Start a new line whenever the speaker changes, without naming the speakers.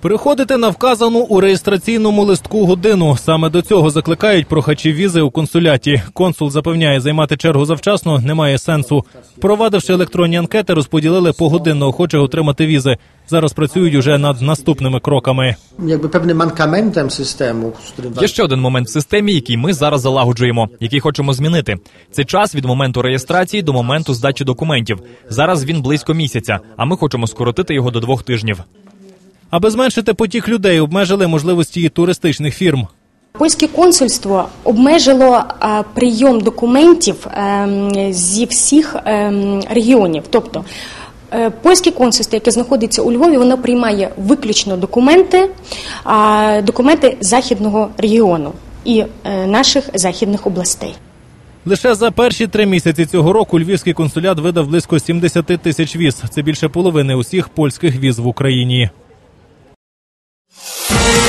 Приходити на вказану у реєстраційному листку годину. Саме до цього закликають прохачів візи у консуляті. Консул запевняє, займати чергу завчасно немає сенсу. Провадивши електронні анкети, розподілили погодинно охочих отримати візи. Зараз працюють уже над наступними кроками.
pewnym mankamentem systemu, z
Є ще один момент в системі, який ми зараз залагоджуємо, який хочемо змінити. Це час від моменту реєстрації до моменту здачі документів. Зараз він близько місяця, а ми хочемо скоротити його до двох тижнів.
Аби зменшити потік людей, обмежили можливості і туристичних фірм.
Польське консульство обмежило прийом документів ем, зі всіх ем, регіонів. Тобто е, польське консульство, яке знаходиться у Львові, воно приймає виключно документи, документи західного регіону і е, наших західних областей.
Лише за перші три місяці цього року львівський консулят видав близько 70 тисяч віз. Це більше половини усіх польських віз в Україні. Thank you.